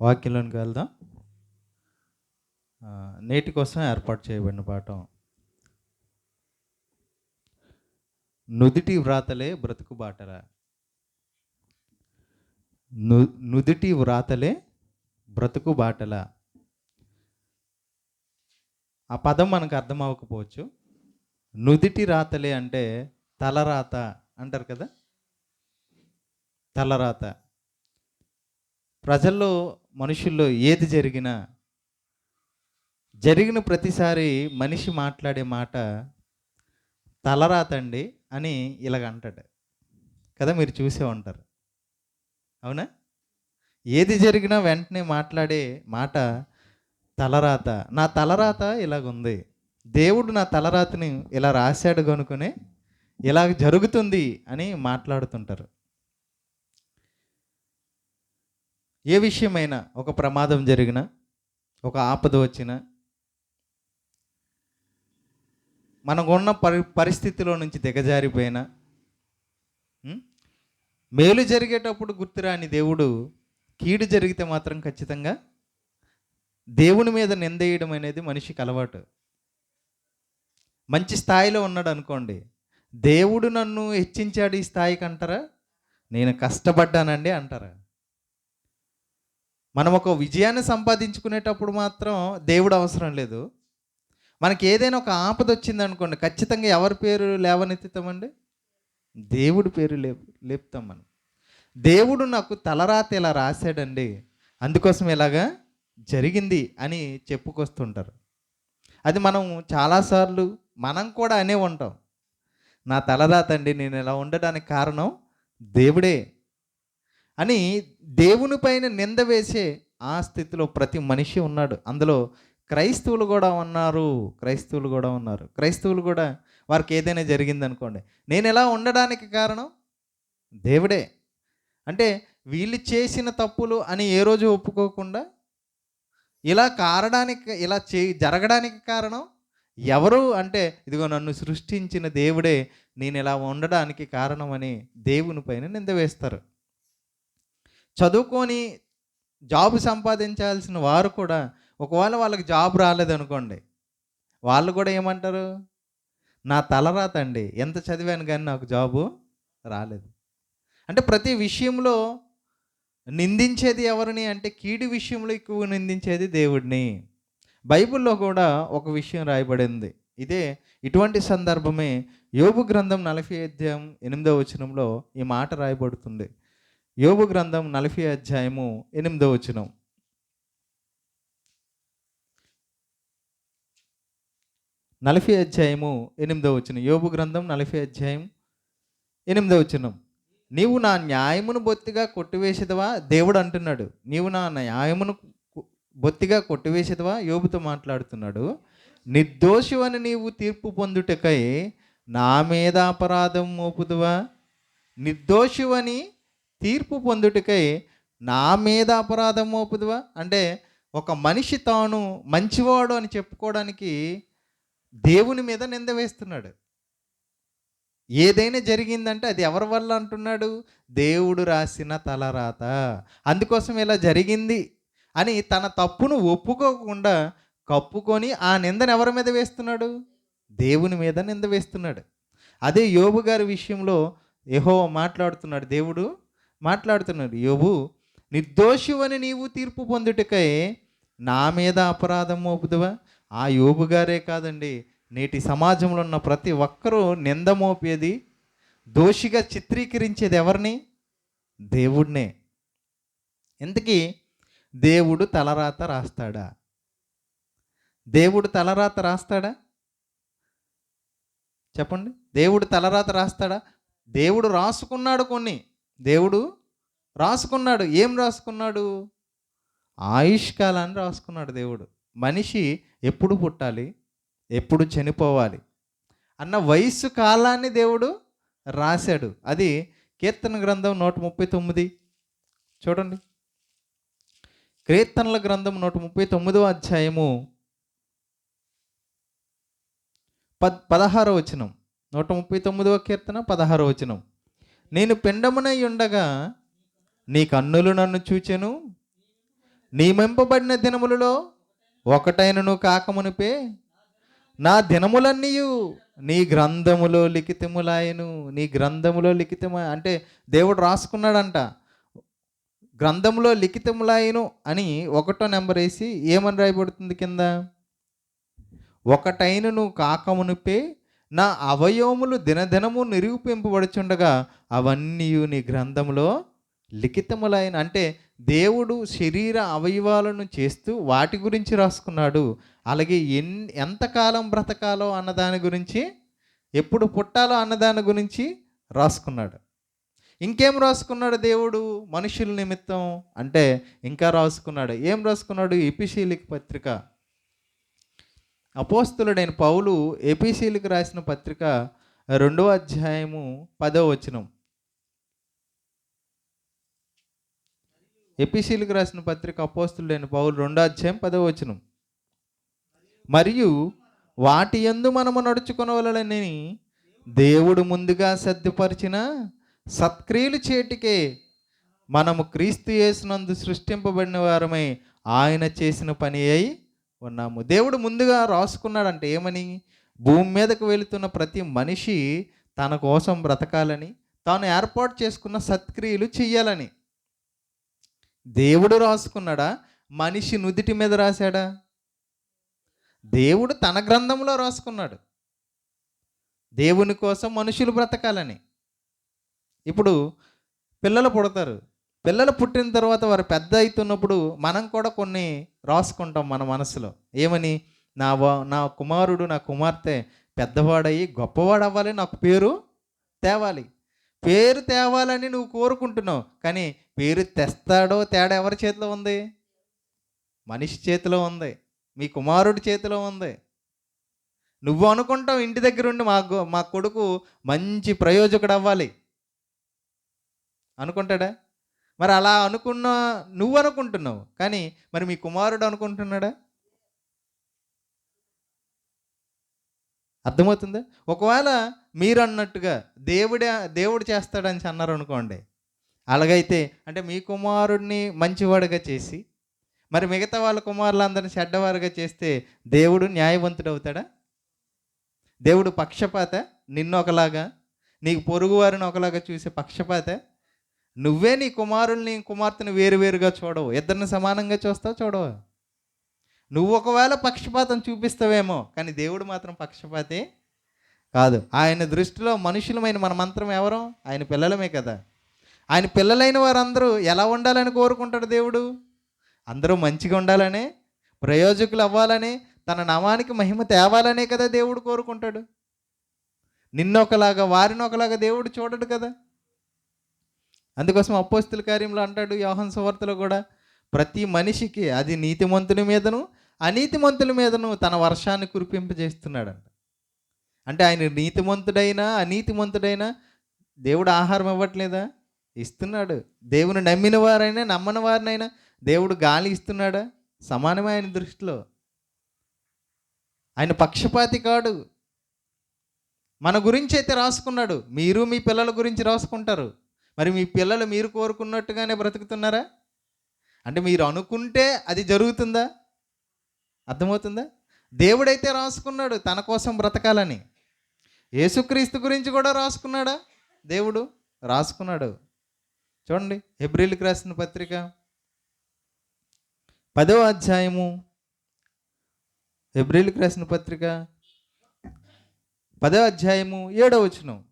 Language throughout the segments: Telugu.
వాక్యంలోనికి వెళ్దాం. నేటి కోసం ఏర్పాటు చేయబడిన పాఠం. నుదిటి వ్రాతలే బ్రతుకు బాటరా. ను నుదిటి వ్రాతలే బ్రతుకు బాటల. ఆ పదం మనకు అర్థం అవ్వకపోవచ్చు. నుదిటి రాతలే అంటే తలరాత అంటారు కదా? తలరాత. ప్రజల్లో మనుషుల్లో ఏది జరిగినా జరిగిన ప్రతిసారి మనిషి మాట్లాడే మాట తలరాత అండి అని ఇలాగ అంటాడు. కదా మీరు చూసే ఉంటారు. అవునా? ఏది జరిగినా వెంటనే మాట్లాడే మాట తలరాత. నా తలరాత ఇలాగుంది. దేవుడు నా తలరాతని ఇలా రాశాడు కనుకునే ఇలా జరుగుతుంది అని మాట్లాడుతుంటారు. ఏ విషయమైనా ఒక ప్రమాదం జరిగినా ఒక ఆపద వచ్చినా మనకున్న పరి పరిస్థితిలో నుంచి దిగజారిపోయినా మేలు జరిగేటప్పుడు గుర్తురాని దేవుడు కీడు జరిగితే మాత్రం ఖచ్చితంగా దేవుని మీద నిందేయడం అనేది మనిషికి అలవాటు. మంచి స్థాయిలో ఉన్నాడు అనుకోండి దేవుడు నన్ను హెచ్చించాడు ఈ స్థాయికి అంటారా? నేను కష్టపడ్డానండి అంటారా? మనం ఒక విజయాన్ని సంపాదించుకునేటప్పుడు మాత్రం దేవుడు అవసరం లేదు. మనకి ఏదైనా ఒక ఆపద వచ్చింది అనుకోండి ఖచ్చితంగా ఎవరి పేరు లేవనెత్తుతామండి? దేవుడి పేరు లే లేపుతాం మనం. దేవుడు నాకు తలరాత ఇలా రాశాడండి అందుకోసం ఇలాగా జరిగింది అని చెప్పుకొస్తుంటారు. అది మనం చాలాసార్లు మనం కూడా అనే ఉంటాం. నా తలరాత అండి నేను ఇలా ఉండడానికి కారణం దేవుడే. అని దేవుని పైన నింద వేసే ఆ స్థితిలో ప్రతి మనిషి ఉన్నాడు. అందులో క్రైస్తవులు కూడా ఉన్నారు. క్రైస్తవులు కూడా ఉన్నారు. క్రైస్తవులు కూడా వారికి ఏదైనా జరిగిందనుకోండి నేను ఎలా ఉండడానికి కారణం? దేవుడే. అంటే వీళ్ళు చేసిన తప్పులు అని ఏ రోజు ఒప్పుకోకుండా ఇలా కారడానికి ఇలా చే జరగడానికి కారణం? ఎవరు? అంటే ఇదిగో నన్ను సృష్టించిన దేవుడే నేను ఇలా ఉండడానికి కారణమని దేవుని పైన నింద వేస్తారు. చదువుకొని జాబ్ సంపాదించాల్సిన వారు కూడా ఒకవేళ వాళ్ళకి జాబ్ రాలేదనుకోండి వాళ్ళు కూడా ఏమంటారు? నా తలరాత అండి ఎంత చదివాను కానీ నాకు జాబు రాలేదు. అంటే ప్రతి విషయంలో నిందించేది ఎవరిని అంటే కీడి విషయంలో ఎక్కువ నిందించేది దేవుడిని. బైబిల్లో కూడా ఒక విషయం రాయబడింది. ఇదే ఇటువంటి సందర్భమే యోగు గ్రంథం నలభై అధ్యాయం ఎనిమిదో వచనంలో ఈ మాట రాయబడుతుంది. యోగు గ్రంథం నలభై అధ్యాయము ఎనిమిదో వచనం. నలభై అధ్యాయము ఎనిమిదో వచనం. యోబు గ్రంథం నలభై అధ్యాయం ఎనిమిదో వచనం. నీవు నా న్యాయమును బొత్తిగా కొట్టివేసేదవా? దేవుడు అంటున్నాడు. నీవు నా న్యాయమును బొత్తిగా కొట్టివేసేదవా? యోబుతో మాట్లాడుతున్నాడు. నిర్దోషివని నీవు తీర్పు పొందుటకై నా మీద అపరాధం మోపుదువా? నిర్దోషివని తీర్పు పొందుటకై నా మీద అపరాధం మోపుదువా? అంటే ఒక మనిషి తాను మంచివాడు అని చెప్పుకోవడానికి దేవుని మీద నింద వేస్తున్నాడు. ఏదైనా జరిగిందంటే అది ఎవరి వల్ల అంటున్నాడు? దేవుడు రాసిన తలరాత. అందుకోసం ఇలా జరిగింది అని తన తప్పును ఒప్పుకోకుండా కప్పుకొని ఆ నిందను ఎవరి మీద వేస్తున్నాడు? దేవుని మీద నింద వేస్తున్నాడు. అదే యోబు గారి విషయంలో ఏహో మాట్లాడుతున్నాడు. దేవుడు మాట్లాడుతున్నాడు యోబు నిర్దోషివని నీవు తీర్పు పొందుటకై నా మీద అపరాధం మోపుదువా? ఆ యోబు గారే కాదండి. నేటి సమాజంలో ఉన్న ప్రతి ఒక్కరూ నింద మోపేది దోషిగా చిత్రీకరించేది ఎవరిని? దేవుడినే. ఇంతకీ దేవుడు తలరాత రాస్తాడా? దేవుడు తలరాత రాస్తాడా? చెప్పండి. దేవుడు తలరాత రాస్తాడా? దేవుడు రాసుకున్నాడు కొన్ని. దేవుడు రాసుకున్నాడు. ఏం రాసుకున్నాడు? ఆయుష్కాలాన్ని రాసుకున్నాడు దేవుడు. మనిషి ఎప్పుడు పుట్టాలి? ఎప్పుడు చనిపోవాలి? అన్న వయస్సు కాలాన్ని దేవుడు రాశాడు. అది కీర్తన గ్రంథం నూట ముప్పై తొమ్మిది. చూడండి. కీర్తనల గ్రంథం నూట ముప్పై తొమ్మిదవ అధ్యాయము పద్ పదహారో వచనం. నూట ముప్పై తొమ్మిదవ కీర్తన పదహారో వచనం. నేను పిండమునై ఉండగా నీ కన్నులు నన్ను చూచెను. నియమింపబడిన దినములలో ఒకటైనను కాకమునిపే. నా దినములన్నీయు నీ గ్రంథములో లిఖితములాయను. నీ గ్రంథములో లిఖితము అంటే దేవుడు రాసుకున్నాడంట. గ్రంథంలో లిఖితములాయను అని ఒకటో నెంబర్ వేసి ఏమని రాయబడుతుంది కింద? ఒకటైనను కాకమునిపే నా అవయవములు దినదినము నిరూపింపబడుచుండగా అవన్నీ నీ గ్రంథంలో లిఖితములైన అంటే దేవుడు శరీర అవయవాలను చేస్తూ వాటి గురించి రాసుకున్నాడు. అలాగే ఎన్ ఎంతకాలం బ్రతకాలో అన్నదాని గురించి ఎప్పుడు పుట్టాలో అన్నదాని గురించి రాసుకున్నాడు. ఇంకేం రాసుకున్నాడు దేవుడు? మనుషుల నిమిత్తం అంటే ఇంకా రాసుకున్నాడు. ఏం రాసుకున్నాడు? ఎపిశీలిక్ పత్రిక. అపోస్తులుడైన పౌలు ఎపిసీలకు రాసిన పత్రిక రెండవ అధ్యాయము పదవ వచనం. ఎపిసీలకు రాసిన పత్రిక అపోస్తులుడైన పౌలు రెండో అధ్యాయం పదవ వచనం. మరియు వాటి యందు మనము నడుచుకునవలనని దేవుడు ముందుగా సర్దుపరిచిన సత్క్రియలు చేటికే మనము క్రీస్తు చేసినందు సృష్టింపబడిన వారమై ఆయన చేసిన పని అయి ఉన్నాము. దేవుడు ముందుగా రాసుకున్నాడంటే ఏమని? భూమి మీదకు వెళుతున్న ప్రతి మనిషి తన కోసం బ్రతకాలని తాను ఏర్పాటు చేసుకున్న సత్క్రియలు చెయ్యాలని. దేవుడు రాసుకున్నాడా? మనిషి నుదిటి మీద రాశాడా? దేవుడు తన గ్రంథంలో రాసుకున్నాడు. దేవుని కోసం మనుషులు బ్రతకాలని. ఇప్పుడు పిల్లలు పుడతారు. పిల్లలు పుట్టిన తర్వాత వారు పెద్ద అవుతున్నప్పుడు మనం కూడా కొన్ని రాసుకుంటాం మన మనసులో. ఏమని? నా వా- నా కుమారుడు నా కుమార్తె పెద్దవాడయ్యి గొప్పవాడు అవ్వాలి నాకు పేరు తేవాలి. పేరు తేవాలని నువ్వు కోరుకుంటున్నావు కానీ పేరు తెస్తాడో తేడా ఎవరి చేతిలో ఉంది? మనిషి చేతిలో ఉంది. మీ కుమారుడి చేతిలో ఉంది. నువ్వు అనుకుంటావు ఇంటి దగ్గర ఉండి మా మా కొడుకు మంచి ప్రయోజకుడు అవ్వాలి అనుకుంటాడా? మరి అలా అనుకున్న నువ్వు అనుకుంటున్నావు కానీ మరి మీ కుమారుడు అనుకుంటున్నాడా? అర్థమవుతుందా? ఒకవేళ మీరు అన్నట్టుగా దేవుడే దేవుడు చేస్తాడని అన్నారు అనుకోండి అలాగైతే అంటే మీ కుమారుడిని మంచివాడుగా చేసి మరి మిగతా వాళ్ళ కుమారులందరినీ చెడ్డవారుగా చేస్తే దేవుడు న్యాయవంతుడు అవుతాడా? దేవుడు పక్షపాత? నిన్ను ఒకలాగా నీకు పొరుగు వారిని ఒకలాగా చూసే పక్షపాత? నువ్వే నీ కుమారుల్ని కుమార్తెను వేరువేరుగా చూడవు. ఇద్దరిని సమానంగా చూస్తావు చూడవు? నువ్వు ఒకవేళ పక్షపాతం చూపిస్తావేమో కానీ దేవుడు మాత్రం పక్షపాతి కాదు. ఆయన దృష్టిలో మనుషులమైన మన మంత్రం ఎవరు? ఆయన పిల్లలమే కదా. ఆయన పిల్లలైన వారందరూ ఎలా ఉండాలని కోరుకుంటాడు దేవుడు? అందరూ మంచిగా ఉండాలని ప్రయోజకులు అవ్వాలని తన నామానికి మహిమ తేవాలనే కదా దేవుడు కోరుకుంటాడు. నిన్నొకలాగా వారిని ఒకలాగా దేవుడు చూడడు కదా. అందుకోసం అపోస్తుల కార్యంలో అంటాడు యోహన్ సువార్తలో కూడా ప్రతి మనిషికి అది నీతిమంతుని మీదను అనీతిమంతుల మీదను తన వర్షాన్ని కురిపింపజేస్తున్నాడంట. అంటే ఆయన నీతిమంతుడైనా అనీతిమంతుడైనా దేవుడు ఆహారం ఇవ్వట్లేదా? ఇస్తున్నాడు. దేవుని నమ్మిన వారైనా నమ్మని వారినైనా దేవుడు గాలి ఇస్తున్నాడా? సమానమే ఆయన దృష్టిలో. ఆయన పక్షపాతి కాడు. మన గురించి అయితే రాసుకున్నాడు. మీరు మీ పిల్లల గురించి రాసుకుంటారు. మరి మీ పిల్లలు మీరు కోరుకున్నట్టుగానే బ్రతుకుతున్నారా? అంటే మీరు అనుకుంటే అది జరుగుతుందా? అర్థమవుతుందా? దేవుడైతే రాసుకున్నాడు తన కోసం బ్రతకాలని. యేసుక్రీస్తు గురించి కూడా రాసుకున్నాడా? దేవుడు రాసుకున్నాడు. చూడండి ఎబ్రిల్కి రాసిన పత్రిక పదవ అధ్యాయము ఎబ్రిల్కి రాసిన పత్రిక పదవ అధ్యాయము ఏడవ వచనం.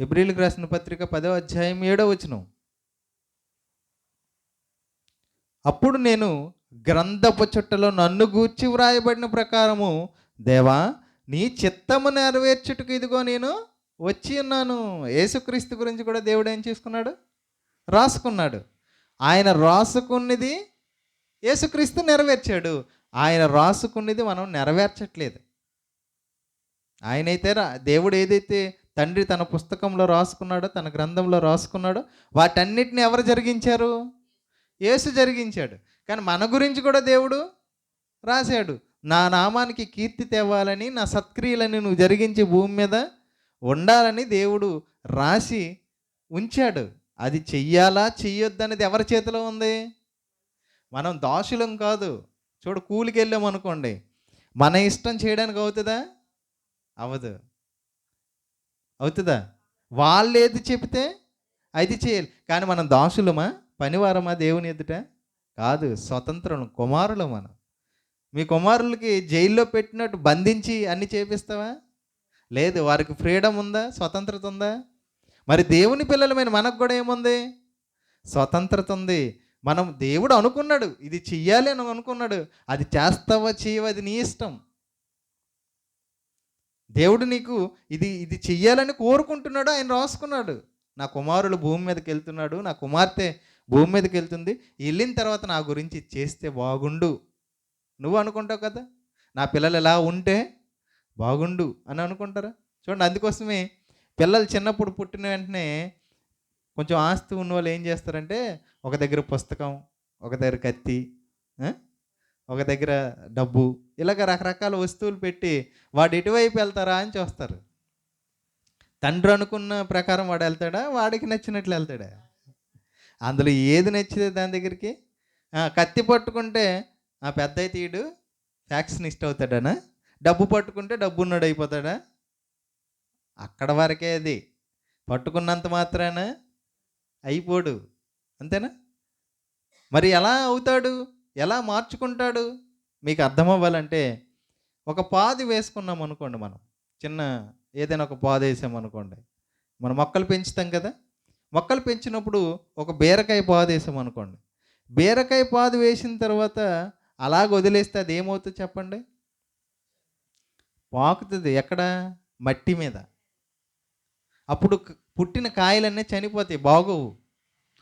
ఎబ్రిల్కి రాసిన పత్రిక పదవ అధ్యాయం ఏడవ వచనం. అప్పుడు నేను గ్రంథపు చుట్టలో నన్ను గూర్చి వ్రాయబడిన ప్రకారము దేవా నీ చిత్తము నెరవేర్చుటకు ఇదిగో నేను వచ్చి ఉన్నాను. యేసుక్రీస్తు గురించి కూడా దేవుడు ఏం చేసుకున్నాడు? రాసుకున్నాడు. ఆయన రాసుకున్నది యేసుక్రీస్తు నెరవేర్చాడు. ఆయన రాసుకున్నది మనం నెరవేర్చట్లేదు. ఆయనైతే రా దేవుడు ఏదైతే తండ్రి తన పుస్తకంలో రాసుకున్నాడో తన గ్రంథంలో రాసుకున్నాడో వాటన్నిటిని ఎవరు జరిగించారు? యేసు జరిగించాడు. కానీ మన గురించి కూడా దేవుడు రాశాడు. నా నామానికి కీర్తి తేవాలని నా సత్క్రియలని నువ్వు జరిగించి భూమి మీద ఉండాలని దేవుడు రాసి ఉంచాడు. అది చెయ్యాలా చెయ్యొద్దు అనేది ఎవరి చేతిలో ఉంది? మనం దాసులం కాదు. చూడు కూలికి వెళ్ళాం అనుకోండి మన ఇష్టం చేయడానికి అవుతుందా? అవదు. అవుతుందా? వాళ్ళు ఏది చెబితే అది చేయాలి. కానీ మనం దాసులమా? పనివారమా దేవుని ఎదుట? కాదు స్వతంత్రం కుమారులు మనం. మీ కుమారులకి జైల్లో పెట్టినట్టు బంధించి అన్ని చేపిస్తావా? లేదు వారికి ఫ్రీడమ్ ఉందా? స్వతంత్రత ఉందా? మరి దేవుని పిల్లలమైన మనకు కూడా ఏముంది? స్వతంత్రత ఉంది. మనం దేవుడు అనుకున్నాడు. ఇది చెయ్యాలి అని అనుకున్నాడు. అది చేస్తావా చేయవా అది నీ ఇష్టం. దేవుడు నీకు ఇది ఇది చెయ్యాలని కోరుకుంటున్నాడు ఆయన రాసుకున్నాడు. నా కుమారుడు భూమి మీదకి వెళ్తున్నాడు నా కుమార్తె భూమి మీదకి వెళ్తుంది వెళ్ళిన తర్వాత నా గురించి చేస్తే బాగుండు. నువ్వు అనుకుంటావు కదా? నా పిల్లలు ఎలా ఉంటే బాగుండు అని అనుకుంటారా? చూడండి అందుకోసమే పిల్లలు చిన్నప్పుడు పుట్టిన వెంటనే కొంచెం ఆస్తి ఉన్న వాళ్ళు ఏం చేస్తారంటే ఒక దగ్గర పుస్తకం ఒక దగ్గర కత్తి ఒక దగ్గర డబ్బు ఇలాగ రకరకాల వస్తువులు పెట్టి వాడు ఎటువైపు వెళ్తారా అని చూస్తారు. తండ్రి అనుకున్న ప్రకారం వాడు వెళ్తాడా? వాడికి నచ్చినట్లు వెళ్తాడా? అందులో ఏది నచ్చితే దాని దగ్గరికి? కత్తి పట్టుకుంటే ఆ పెద్ద తీయడు ఫ్యాక్షనిస్ట్ అవుతాడనా? డబ్బు పట్టుకుంటే డబ్బు ఉన్నాడు అయిపోతాడా? అక్కడ వరకే అది. పట్టుకున్నంత మాత్రాన అయిపోడు. అంతేనా? మరి ఎలా అవుతాడు? ఎలా మార్చుకుంటాడు? మీకు అర్థం అవ్వాలంటే ఒక పాది వేసుకున్నాం అనుకోండి మనం. చిన్న ఏదైనా ఒక పాదు వేసాం అనుకోండి. మనం మొక్కలు పెంచుతాం కదా? మొక్కలు పెంచినప్పుడు ఒక బీరకాయ పాదు వేసాం అనుకోండి. బీరకాయ పాదు వేసిన తర్వాత అలాగ వదిలేస్తే అది ఏమవుతుంది చెప్పండి? పాకుతుంది. ఎక్కడ? మట్టి మీద. అప్పుడు పుట్టిన కాయలన్నీ చనిపోతాయి. బాగోవు.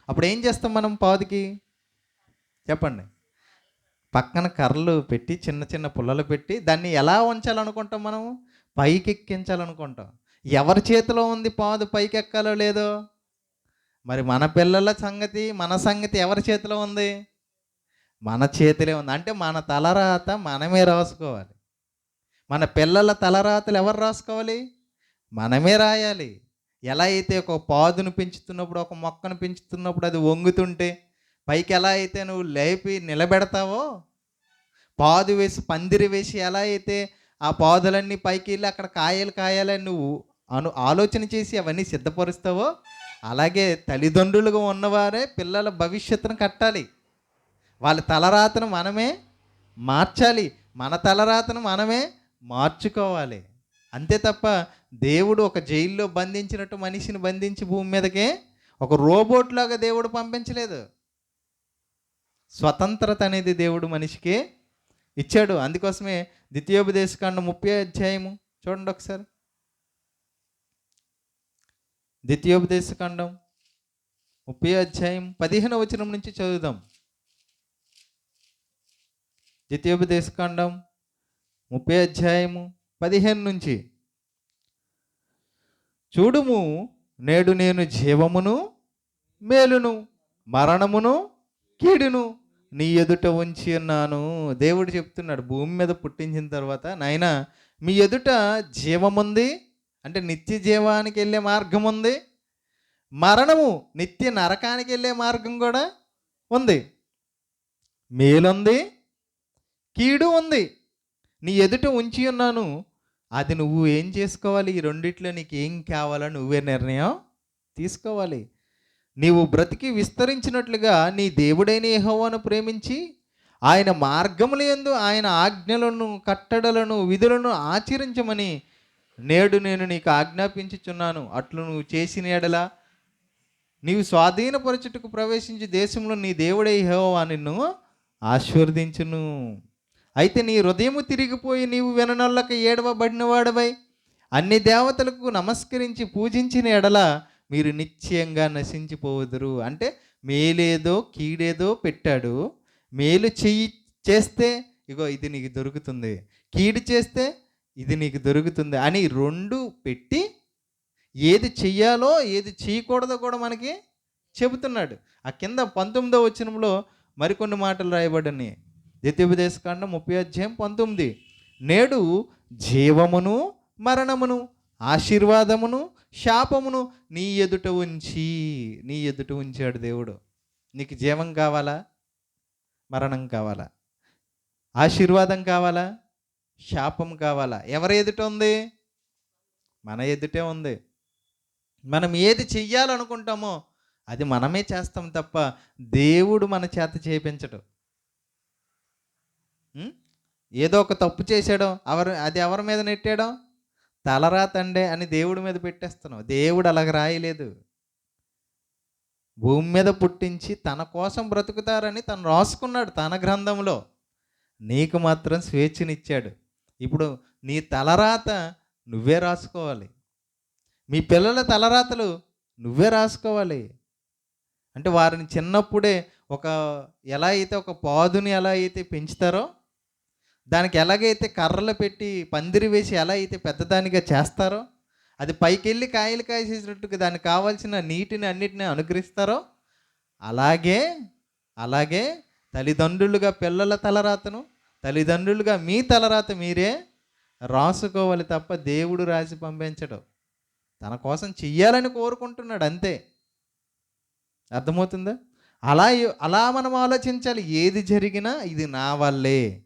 అప్పుడు ఏం చేస్తాం మనం పాదుకి? చెప్పండి. పక్కన కర్రలు పెట్టి చిన్న చిన్న పుల్లలు పెట్టి దాన్ని ఎలా ఉంచాలనుకుంటాం మనం? పైకి ఎక్కించాలనుకుంటాం ఎవరి చేతిలో ఉంది పాదు పైకి ఎక్కాలో లేదో? మరి మన పిల్లల సంగతి మన సంగతి ఎవరి చేతిలో ఉంది? మన చేతిలో ఉంది. అంటే మన తలరాత మనమే రాసుకోవాలి. మన పిల్లల తలరాతలు ఎవరు రాసుకోవాలి? మనమే రాయాలి. ఎలా అయితే ఒక పాదును పెంచుతున్నప్పుడు ఒక మొక్కను పెంచుతున్నప్పుడు అది వంగుతుంటే పైకి ఎలా అయితే నువ్వు లేపి నిలబెడతావో పాదు వేసి పందిరి వేసి ఎలా అయితే ఆ పాదులన్నీ పైకి వెళ్ళి అక్కడ కాయలు కాయాలని నువ్వు అను ఆలోచన చేసి అవన్నీ సిద్ధపరుస్తావో అలాగే తల్లిదండ్రులుగా ఉన్నవారే పిల్లల భవిష్యత్తును కట్టాలి. వాళ్ళ తలరాతను మనమే మార్చాలి. మన తలరాతను మనమే మార్చుకోవాలి. అంతే తప్ప దేవుడు ఒక జైల్లో బంధించినట్టు మనిషిని బంధించి భూమి మీదకే ఒక రోబోట్లాగా దేవుడు పంపించలేదు. స్వతంత్రత అనేది దేవుడు మనిషికి ఇచ్చాడు. అందుకోసమే ద్వితీయోపదేశకాండ ముప్పై అధ్యాయము చూడండి ఒకసారి. ద్వితీయోపదేశకాండం ముప్పై అధ్యాయం పదిహేను వచనం నుంచి చదువుదాం. ద్వితీయోపదేశకాండం ముప్పై అధ్యాయము పదిహేను నుంచి. చూడుము నేడు నేను జీవమును మేలును మరణమును కీడును నీ ఎదుట ఉంచి ఉన్నాను. దేవుడు చెప్తున్నాడు భూమి మీద పుట్టించిన తర్వాత నాయన మీ ఎదుట జీవముంది అంటే నిత్య జీవానికి వెళ్ళే మార్గం ఉంది మరణము నిత్య నరకానికి వెళ్ళే మార్గం కూడా ఉంది. మేలుంది కీడు ఉంది. నీ ఎదుట ఉంచి ఉన్నాను. అది నువ్వు ఏం చేసుకోవాలి? ఈ రెండిట్లో నీకు ఏం కావాలో నువ్వే నిర్ణయం తీసుకోవాలి. నీవు బ్రతికి విస్తరించినట్లుగా నీ దేవుడైన యహోవాను ప్రేమించి ఆయన మార్గముల యందు ఆయన ఆజ్ఞలను కట్టడలను విధులను ఆచరించమని నేడు నేను నీకు ఆజ్ఞాపించుచున్నాను. అట్లు నువ్వు చేసిన ఎడల నీవు స్వాధీనపరచుటకు ప్రవేశించి దేశంలో నీ దేవుడే యెహోవా నిన్ను ఆశీర్వదించును. అయితే నీ హృదయము తిరిగిపోయి నీవు విననొల్లక ఏడవబడినవాడవై అన్ని దేవతలకు నమస్కరించి పూజించిన ఎడల మీరు నిశ్చయంగా నశించిపోవదురు అంటే మేలేదో కీడేదో పెట్టాడు. మేలు చెయ్యి చేస్తే ఇగో ఇది నీకు దొరుకుతుంది. కీడు చేస్తే ఇది నీకు దొరుకుతుంది అని రెండు పెట్టి ఏది చెయ్యాలో ఏది చేయకూడదో కూడా మనకి చెబుతున్నాడు. ఆ కింద పంతొమ్మిదో వచనంలో మరికొన్ని మాటలు రాయబడని ద్వితీయోపదేశకాండం ముప్పై అధ్యాయం పంతొమ్మిది. నేడు జీవమును మరణమును ఆశీర్వాదమును శాపమును నీ ఎదుట ఉంచి నీ ఎదుట ఉంచాడు దేవుడు. నీకు జీవం కావాలా? మరణం కావాలా? ఆశీర్వాదం కావాలా? శాపం కావాలా? ఎవరి ఎదుట ఉంది? మన ఎదుటే ఉంది. మనం ఏది చెయ్యాలనుకుంటామో అది మనమే చేస్తాం తప్ప దేవుడు మన చేత చేయించడు. ఏదో ఒక తప్పు చేసాడో ఎవరు అది ఎవరి మీద నెట్టాడో తలరాతండే అని దేవుడి మీద పెట్టేస్తున్నావు. దేవుడు అలాగ రాయలేదు. భూమి మీద పుట్టించి తన కోసం బ్రతుకుతారని తను రాసుకున్నాడు తన గ్రంథంలో. నీకు మాత్రం స్వేచ్ఛనిచ్చాడు. ఇప్పుడు నీ తలరాత నువ్వే రాసుకోవాలి. మీ పిల్లల తలరాతలు నువ్వే రాసుకోవాలి. అంటే వారిని చిన్నప్పుడే ఒక ఎలా అయితే ఒక పాదుని ఎలా అయితే పెంచుతారో దానికి ఎలాగైతే కర్రలు పెట్టి పందిరి వేసి ఎలా అయితే పెద్దదానిగా చేస్తారో అది పైకి వెళ్ళి కాయలు కాసేసినట్టుగా దానికి కావాల్సిన నీటిని అన్నిటిని అనుగ్రహిస్తారో అలాగే అలాగే తల్లిదండ్రులుగా పిల్లల తలరాతను తల్లిదండ్రులుగా మీ తలరాత మీరే రాసుకోవాలి తప్ప దేవుడు రాసి పంపించడు. తన కోసం చెయ్యాలని కోరుకుంటున్నాడు అంతే. అర్థమవుతుందా? అలా అలా మనం ఆలోచించాలి. ఏది జరిగినా ఇది నా వల్లే.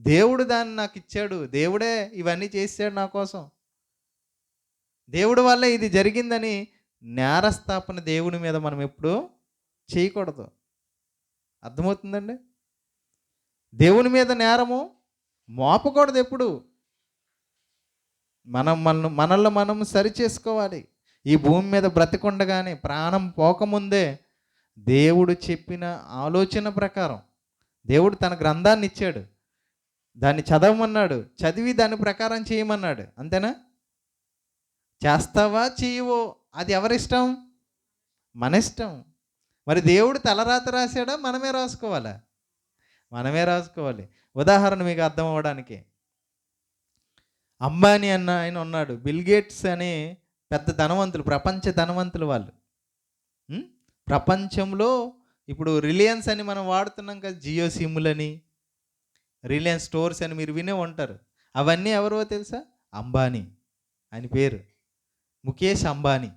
దేవుడు దాన్ని నాకు ఇచ్చాడు. దేవుడే ఇవన్నీ చేశాడు నా కోసం. దేవుడి వల్ల ఇది జరిగిందని నేరస్థాపన దేవుని మీద మనం ఎప్పుడు చేయకూడదు. అర్థమవుతుందండి? దేవుని మీద నేరము మోపకూడదు ఎప్పుడు. మనం మన మనల్ని మనం సరి చేసుకోవాలి ఈ భూమి మీద బ్రతికుండగానే ప్రాణం పోకముందే దేవుడు చెప్పిన ఆలోచన ప్రకారం దేవుడు తన గ్రంథాన్ని ఇచ్చాడు. దాన్ని చదవమన్నాడు. చదివి దాని ప్రకారం చేయమన్నాడు. అంతేనా? చేస్తావా చేయవో? అది ఎవరిష్టం? మన ఇష్టం మరి దేవుడు తలరాత రాశాడా? మనమే రాసుకోవాలా? మనమే రాసుకోవాలి. ఉదాహరణ మీకు అర్థం అవ్వడానికి. అంబానీ అన్న ఆయన ఉన్నాడు. బిల్ గేట్స్ అనే పెద్ద ధనవంతులు ప్రపంచ ధనవంతులు వాళ్ళు. ప్రపంచంలో ఇప్పుడు రిలయన్స్ అని మనం వాడుతున్నాం కదా జియో సిమ్లని రిలయన్స్ స్టోర్స్ అని మీరు వినే ఉంటారు. అవన్నీ ఎవరో తెలుసా? అంబానీ ఆయన పేరు. ముఖేష్ అంబానీ.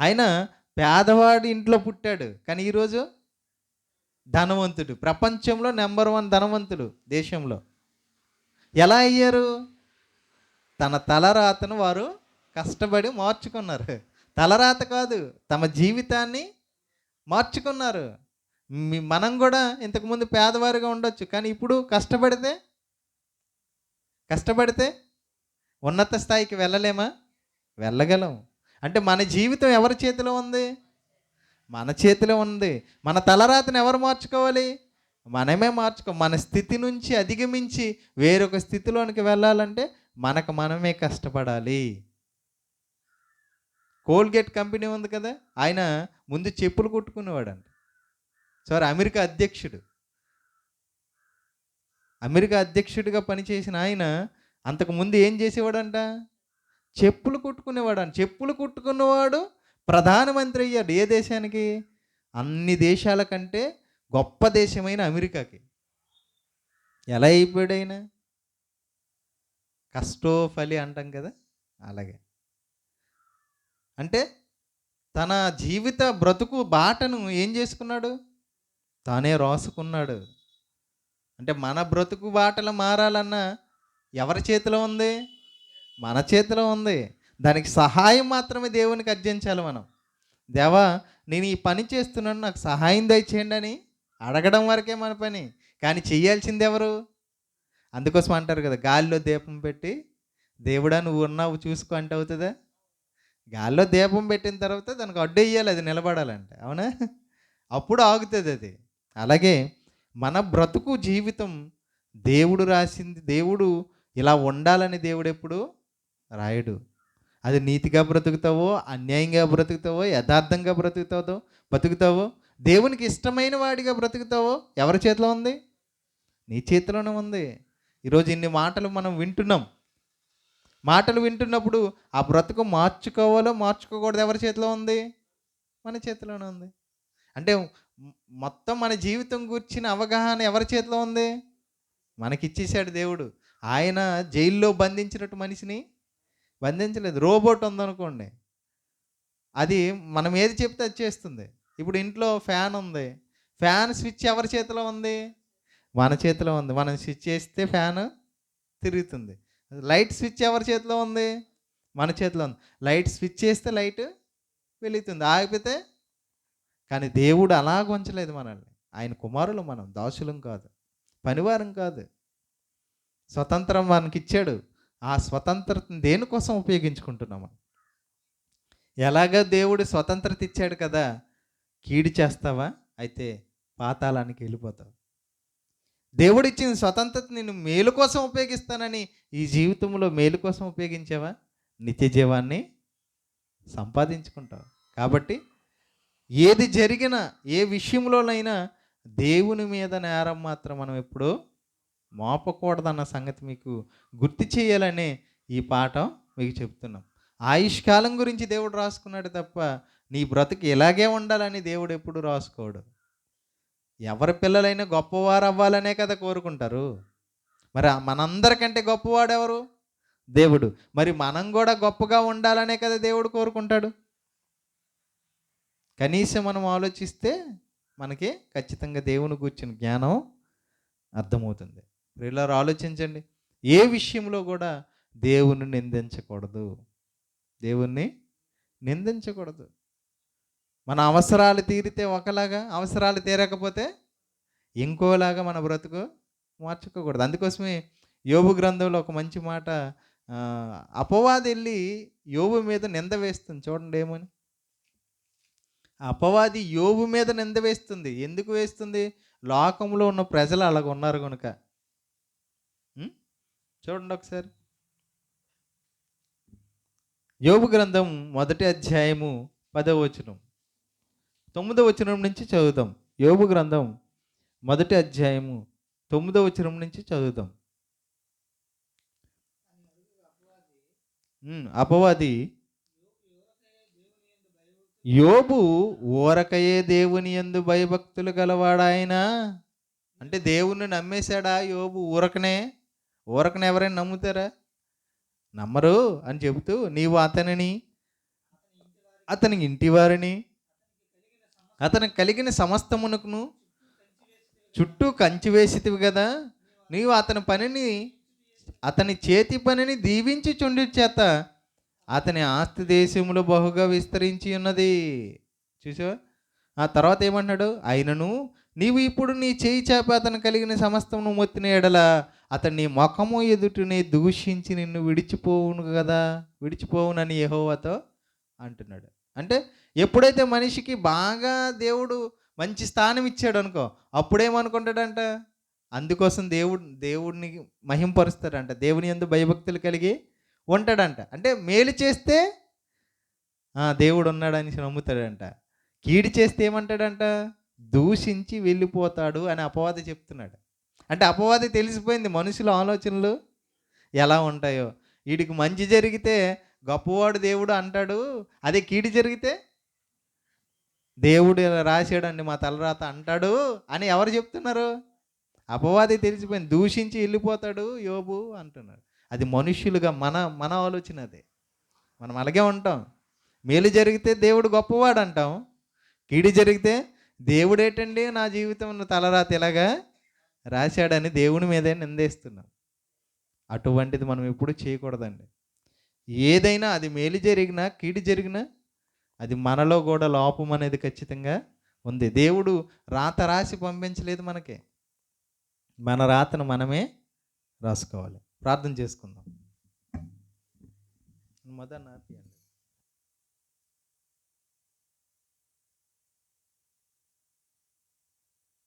ఆయన పేదవాడి ఇంట్లో పుట్టాడు. కానీ ఈరోజు ధనవంతుడు. ప్రపంచంలో నెంబర్ వన్ ధనవంతుడు దేశంలో. ఎలా అయ్యారు? తన తలరాతను వారు కష్టపడి మార్చుకున్నారు. తలరాత కాదు తమ జీవితాన్ని మార్చుకున్నారు. మనం కూడా ఇంతకుముందు పేదవారిగా ఉండొచ్చు కానీ ఇప్పుడు కష్టపడితే? కష్టపడితే? ఉన్నత స్థాయికి వెళ్ళలేమా? వెళ్ళగలం. అంటే మన జీవితం ఎవరి చేతిలో ఉంది? మన చేతిలో ఉంది. మన తలరాతను ఎవరు మార్చుకోవాలి? మనమే మార్చుకో మన స్థితి నుంచి అధిగమించి వేరొక స్థితిలోనికి వెళ్ళాలంటే మనకు మనమే కష్టపడాలి. కోల్గేట్ కంపెనీ ఉంది కదా ఆయన ముందు చెప్పులు కుట్టుకునేవాడంట. సారీ అమెరికా అధ్యక్షుడు. అమెరికా అధ్యక్షుడిగా పనిచేసిన ఆయన అంతకు ముందు ఏం చేసేవాడంట? చెప్పులు కుట్టుకునేవాడు చెప్పులు కుట్టుకున్నవాడు ప్రధానమంత్రి అయ్యాడు. ఏ దేశానికి? అన్ని దేశాల కంటే గొప్ప దేశమైన అమెరికాకి. ఎలా అయిపోయాడు ఆయన కష్టోఫలి అంటాం కదా? అలాగే. అంటే తన జీవిత బ్రతుకు బాటను ఏం చేసుకున్నాడు? తానే రాసుకున్నాడు. అంటే మన బ్రతుకు బాటలు మారాలన్నా ఎవరి చేతిలో ఉంది? మన చేతిలో ఉంది. దానికి సహాయం మాత్రమే దేవునికి అర్జించాలి మనం. దేవా నేను ఈ పని చేస్తున్నాను నాకు సహాయం దయచేయండి అని అడగడం వరకే మన పని. కానీ చేయాల్సింది ఎవరు? అందుకోసం అంటారు కదా గాలిలో దీపం పెట్టి దేవుడా నువ్వు ఉన్నావు చూసుకో అంటే అవుతుందా? గాల్లో దీపం పెట్టిన తర్వాత దానికి అడ్డు వేయాలి అది నిలబడాలంటే. అవునా? అప్పుడు ఆగుతుంది అది. అలాగే మన బ్రతుకు జీవితం దేవుడు రాసింది దేవుడు ఇలా ఉండాలని దేవుడు ఎప్పుడు రాయడు. అది నీతిగా బ్రతుకుతావో అన్యాయంగా బ్రతుకుతావో యథార్థంగా బ్రతుకుతావో బతుకుతావో దేవునికి ఇష్టమైన వాడిగా బ్రతుకుతావో ఎవరి చేతిలో ఉంది? నీ చేతిలోనే ఉంది. ఈరోజు ఇన్ని మాటలు మనం వింటున్నాం. మాటలు వింటున్నప్పుడు ఆ బ్రతుకు మార్చుకోవాలో మార్చుకోకూడదు ఎవరి చేతిలో ఉంది? మన చేతిలోనే ఉంది. అంటే మొత్తం మన జీవితం గురించిన అవగాహన ఎవరి చేతిలో ఉంది? మనకిచ్చేసాడు దేవుడు. ఆయన జైల్లో బంధించినట్టు మనిషిని బంధించలేదు. రోబోట్ ఉందనుకోండి. అది మనం ఏది చెప్తే అది చేస్తుంది. ఇప్పుడు ఇంట్లో ఫ్యాన్ ఉంది. ఫ్యాన్ స్విచ్ ఎవరి చేతిలో ఉంది? మన చేతిలో ఉంది. మనం స్విచ్ చేస్తే ఫ్యాన్ తిరుగుతుంది. లైట్ స్విచ్ ఎవరి చేతిలో ఉంది? మన చేతిలో ఉంది. లైట్ స్విచ్ చేస్తే లైట్ వెలుగుతుంది. ఆగిపోతే కానీ దేవుడు అలాగ ఉంచలేదు మనల్ని. ఆయన కుమారులు మనం దాసులం కాదు పనివారం కాదు. స్వతంత్రం మనకి ఇచ్చాడు. ఆ స్వతంత్రతను దేనికోసం ఉపయోగించుకుంటున్నాము ఎలాగ దేవుడు స్వతంత్రత ఇచ్చాడు కదా? కీడు చేస్తావా? అయితే పాతాళానికి వెళ్ళిపోతావు. దేవుడు ఇచ్చిన స్వతంత్రత నేను మేలు కోసం ఉపయోగిస్తానని ఈ జీవితంలో మేలు కోసం ఉపయోగించావా? నిత్య జీవాన్ని సంపాదించుకుంటావు. కాబట్టి ఏది జరిగినా ఏ విషయంలోనైనా దేవుని మీద నేరం మాత్రం మనం ఎప్పుడూ మోపకూడదన్న సంగతి మీకు గుర్తు చేయాలనే ఈ పాఠం మీకు చెప్తున్నాం. ఆయుష్కాలం గురించి దేవుడు రాసుకున్నాడు తప్ప నీ బ్రతుకు ఇలాగే ఉండాలని దేవుడు ఎప్పుడు రాసుకోడు. ఎవరి పిల్లలైనా గొప్పవారు అవ్వాలనే కదా కోరుకుంటారు. మరి మనందరికంటే గొప్పవాడు ఎవరు దేవుడు. మరి మనం కూడా గొప్పగా ఉండాలనే కదా దేవుడు కోరుకుంటాడు. కనీసం మనం ఆలోచిస్తే మనకి ఖచ్చితంగా దేవుని కూర్చుని జ్ఞానం అర్థమవుతుంది. ఇలా ఆలోచించండి. ఏ విషయంలో కూడా దేవుని నిందించకూడదు. దేవుణ్ణి నిందించకూడదు. మన అవసరాలు తీరితే ఒకలాగా అవసరాలు తీరకపోతే ఇంకోలాగా మన బ్రతుకు మార్చుకోకూడదు. అందుకోసమే యోబు గ్రంథంలో ఒక మంచి మాట అపవాది వెళ్ళి యోబు మీద నింద వేస్తుంది. చూడండి ఏమని? అపవాది యోబు మీద నింద వేస్తుంది. ఎందుకు వేస్తుంది? లోకంలో ఉన్న ప్రజలు అలాగ ఉన్నారు కనుక చూడండి ఒకసారి. యోబు గ్రంథం మొదటి అధ్యాయము పదవ వచనం. తొమ్మిదవ వచనం నుంచి చదువుదాం. యోబు గ్రంథం మొదటి అధ్యాయము తొమ్మిదవ వచనం నుంచి చదువుదాం. అపవాది యోబు ఊరకయే దేవుని యందు భయభక్తులు గలవాడాయన? అంటే దేవుణ్ణి నమ్మేశాడా యోబు ఊరకనే? ఊరకనే ఎవరైనా నమ్ముతారా? నమ్మరు అని చెబుతూ నీవు అతనిని అతని ఇంటి వారిని అతనికి కలిగిన సమస్తమునకును చుట్టూ కంచి వేసితివి కదా నీవు అతని పనిని అతని చేతి పనిని దీవించి చుండి చేత అతని ఆస్తి దేశంలో బహుగా విస్తరించి ఉన్నది. చూసావా? ఆ తర్వాత ఏమన్నాడు ఆయనను నీవు ఇప్పుడు నీ చేయి చేప అతను కలిగిన సమస్తమును మొత్తిన ఎడల అతన్ని నీ ముఖము ఎదుటిని దూషించి నిన్ను విడిచిపోవును కదా? విడిచిపోవునని యెహోవాతో అంటున్నాడు. అంటే ఎప్పుడైతే మనిషికి బాగా దేవుడు మంచి స్థానం ఇచ్చాడు అనుకో అప్పుడేమనుకుంటాడంట? అందుకోసం దేవుడు దేవుడిని మహింపరుస్తాడంట. దేవుని ఎందు భయభక్తులు కలిగి ఉంటాడంట. అంటే మేలు చేస్తే దేవుడు ఉన్నాడని నమ్ముతాడంట. కీడి చేస్తే ఏమంటాడంట? దూషించి వెళ్ళిపోతాడు అని అపవాది చెప్తున్నాడు. అంటే అపవాది తెలిసిపోయింది మనుషుల ఆలోచనలు ఎలా ఉంటాయో. వీడికి మంచి జరిగితే గొప్పవాడు దేవుడు అంటాడు. అదే కీడి జరిగితే దేవుడు ఇలా రాశాడండి మా తలరాత అంటాడు అని ఎవరు చెప్తున్నారు? అపవాది తెలిసిపోయింది. దూషించి వెళ్ళిపోతాడు యోబు అంటున్నాడు. అది మనుషులుగా మన మన ఆలోచన అది. మనం అలాగే ఉంటాం. మేలు జరిగితే దేవుడు గొప్పవాడు అంటాం కీడి జరిగితే దేవుడేటండి నా జీవితం తలరాత ఇలాగా రాశాడని దేవుని మీదే నిందేస్తున్నాం. అటువంటిది మనం ఎప్పుడు చేయకూడదండి. ఏదైనా అది మేలు జరిగినా కీడి జరిగినా అది మనలో కూడా లోపం అనేది ఖచ్చితంగా ఉంది. దేవుడు రాత రాసి పంపించలేదు మనకి. మన రాతను మనమే రాసుకోవాలి. ప్రార్థన చేసుకుందాం. మదన్ ఆపియండి